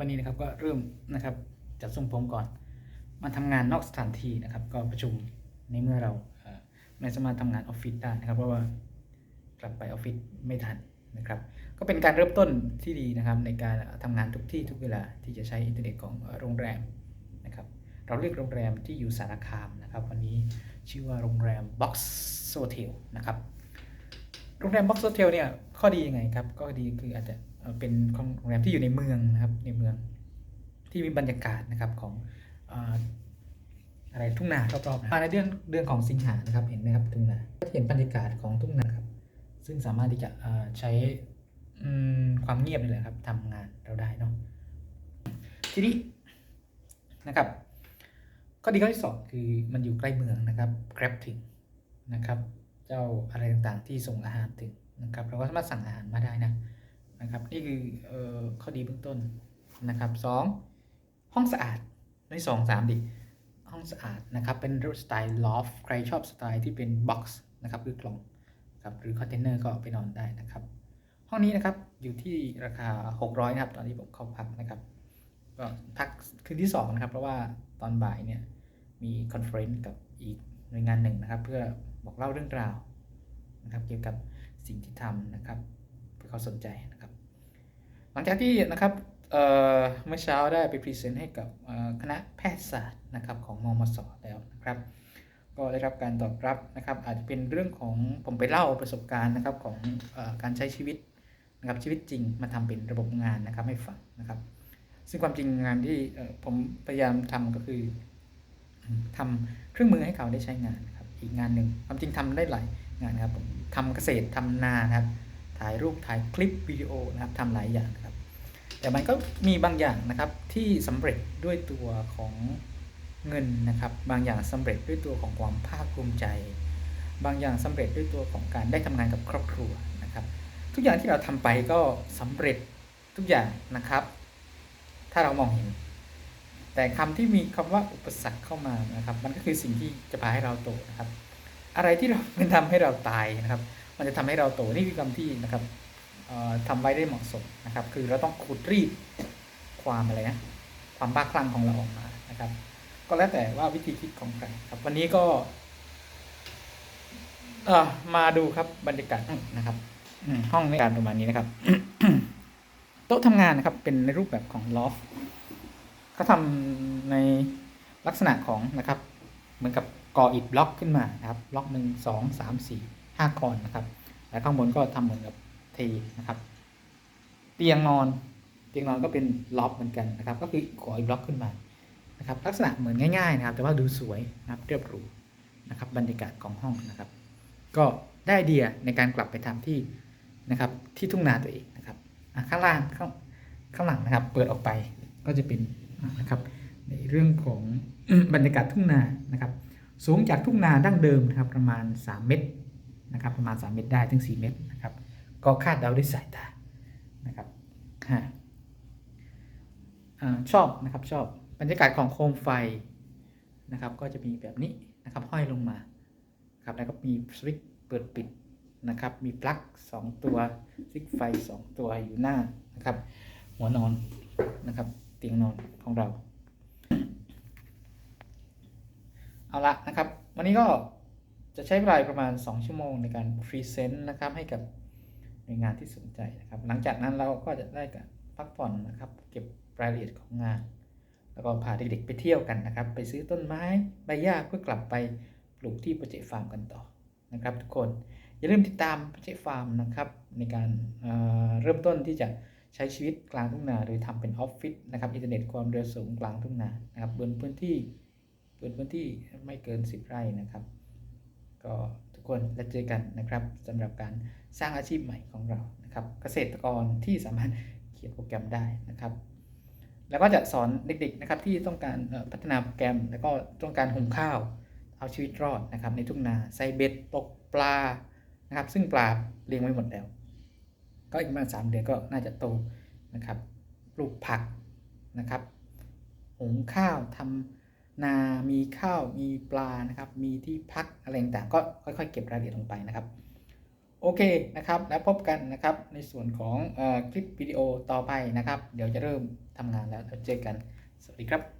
วันนี้นะครับก็เริ่มนะครับจัดทรงผมก่อน มาทำงานนอกสถานที่นะครับ ก็ประชุมในเมื่อเราเอ่อไม่สามารถทำงานออฟฟิศได้นะครับ เพราะว่ากลับไปออฟฟิศไม่ทันนะครับ ก็เป็นการเริ่มต้นที่ดีนะครับ ในการทำงานทุกที่ทุกเวลาที่จะใช้อินเทอร์เน็ตของเอ่อโรงแรมนะครับ เราเรียกโรงแรมที่อยู่สารคามนะครับ วันนี้ชื่อว่าโรงแรม Box Hotel นะครับ โรงแรม Box Hotel เนี่ยข้อดียังไงครับ ก็ดีคืออาจจะ เป็นโรงแรมที่อยู่ในเมืองนะครับในเมืองที่มีบรรยากาศนะครับของอะไรทุ่งนารอบๆนะมาในเดือนเดือนของสิงหานะครับเห็นไหมครับทุ่งนาก็จะเห็นบรรยากาศของทุ่งนาครับซึ่งสามารถที่จะใช้ความเงียบนี่แหละครับทำงานเราได้เนาะทีนี้นะครับข้อดีข้อที่สองคือมันอยู่ใกล้เมืองนะครับ Grab ถึงนะครับ เจ้าอะไรต่างๆที่ส่งอาหารถึงนะครับเราก็สามารถสั่งอาหารมาได้นะ นะครับนี่คือออข้อดีเบื้องต้นนะครับสองห้องสะอาดไม่สองสามดิห้องสะอาดนะครับเป็นสไตล์ลอฟใครชอบสไตล์ที่เป็นบ็อกซ์นะครับหรือกล่องครับหรือคอนเทนเนอร์ก็ไปนอนได้นะครับ ห้องนี้นะครับอยู่ที่ราคา 600นะครับตอนที่ผมเข้าพักนะครับก็พักคืนที่2นะครับเพราะว่าตอนบ่ายเนี่ยมีคอนเฟรนซ์กับอีกหน่วยงานหนึ่งนะครับ เพื่อบอกเล่าเรื่องราวนะครับเกี่ยวกับสิ่งที่ทำนะครับ เขาสนใจนะครับ หลังจากที่นะครับเมื่อเช้าได้ไปพรีเซนต์ให้กับคณะแพทยศาสตร์นะครับของมมสแล้วนะครับ ก็ได้รับการตอบรับนะครับ อาจจะเป็นเรื่องของผมไปเล่าประสบการณ์นะครับของอการใช้ชีวิตนะครับชีวิตจริงมาทำเป็นระบบงานนะครับให้ฟังนะครับ ซึ่งความจริงงานที่ผมพยายามทำก็คืออืมทำเครื่องมือให้เขาได้ใช้งานนะครับ อีกงานหนึ่งความจริงทำได้หลายงานนะครับผมทำเกษตรทำนานะครับ ถ่ายรูปถ่ายคลิปวิดีโอนะครับทำหลายอย่างครับ แต่มันก็มีบางอย่างนะครับที่สำเร็จด้วยตัวของเงินนะครับ บางอย่างสำเร็จด้วยตัวของความภาคภูมิใจ บางอย่างสำเร็จด้วยตัวของการได้ทำงานกับครอบครัวนะครับ ทุกอย่างที่เราทำไปก็สำเร็จทุกอย่างนะครับ ถ้าเรามองเห็น แต่คำที่มีคำว่าอุปสรรคเข้ามานะครับ มันก็คือสิ่งที่จะพาให้เราโตนะครับ อะไรที่เราเป็นทำให้เราตายนะครับ มันจะทำให้เราโตนี่คือคำที่นะครับเอ่อทำไว้ได้เหมาะสมนะครับ คือเราต้องขูดรีดความอะไรนะความบ้าคลั่งของเราออกมานะครับ ก็แล้วแต่ว่าวิธีคิดของใครครับ วันนี้ก็เออมาดูครับบรรยากาศนะครับห้องในการประมาณนี้นะครับ โต๊ะทำงานนะครับ เป็นในรูปแบบของลอฟเขาทำในลักษณะของนะครับ เหมือนกับก่ออิฐบล็อกขึ้นมานะครับ บล็อกหนึ่งสองสามสี่ ห้าคอนนะครับ แล้วข้างบนก็ทำเหมือนกับเทนะครับ เตียงนอน เตียงนอนก็เป็นล็อบเหมือนกันนะครับ ก็คือก่ออิฐบล็อกขึ้นมานะครับ ลักษณะเหมือนง่ายๆนะครับ แต่ว่าดูสวยนะครับเรียบหรูนะครับ บรรยากาศของห้องนะครับ ก็ได้ไอเดียในการกลับไปทำที่นะครับที่ทุ่งนาตัวเองนะครับข้างล่างข้างข้างหลังนะครับ เปิดออกไปก็จะเป็นนะครับในเรื่องของบรรยากาศทุ่งนานะครับ สูงจากทุ่งนาดั้งเดิมนะครับประมาณ 3 เมตร นะครับประมาณ 3 เมตรได้ถึง 4 เมตรนะครับก็คาดเดาด้วยสายตานะครับฮะอ่าชอบนะครับชอบบรรยากาศของโคมไฟนะครับก็จะมีแบบนี้นะครับห้อยลงมาครับแล้วก็มีสวิตช์เปิดปิดนะครับมีปลั๊ก2 ตัวสวิตช์ไฟ 2 ตัวอยู่หน้านะครับหัวนอนนะครับเตียงนอนของเรา เอาละนะครับ วันนี้ก็ จะใช้เวลาประมาณ 2 ชั่วโมงในการพรีเซนต์นะครับให้กับหน่วยงานที่สนใจนะครับ หลังจากนั้นเราก็จะได้กับพักผ่อนนะครับ เก็บรายละเอียดของงาน แล้วก็พาเด็กๆไปเที่ยวกันนะครับ ไปซื้อต้นไม้ใบหญ้าเพื่อกลับไปปลูกที่โปรเจกต์ฟาร์มกันต่อนะครับ ทุกคนอย่าลืมติดตามโปรเจกต์ฟาร์มนะครับ ในการเเริ่มต้นที่จะใช้ชีวิตกลางทุ่งนา โดยทำเป็นออฟฟิศนะครับอินเทอร์เน็ตความเร็วสูงกลางทุ่งนานะครับบนพื้นที่เปิดพื้นที่ไม่เกิน 10 ไร่นะครับ ก็ทุกคนแล้วเจอกันนะครับสำหรับการสร้างอาชีพใหม่ของเรานะครับ เกษตรกรที่สามารถเขียนโปรแกรมได้นะครับ แล้วก็จะสอนเด็กๆนะครับที่ต้องการพัฒนาโปรแกรม แล้วก็ต้องการหุงข้าว เอาชีวิตรอดนะครับ ในทุ่งนาใส่เบ็ดตกปลานะครับ ซึ่งปลาเลี้ยงไว้หมดแล้ว ก็อีกประมาณสามเดือนก็น่าจะโตนะครับปลูกผักนะครับหุงข้าวทำ นา มีข้าว มีปลา นะครับ มีที่พักอะไรต่างก็ค่อยๆ เก็บรายละเอียดลงไปนะครับ โอเคนะครับ แล้วพบกันนะครับในส่วนของอคลิปวิดีโอต่อไปนะครับ เดี๋ยวจะเริ่มทำงานแล้วเจอกัน สวัสดีครับ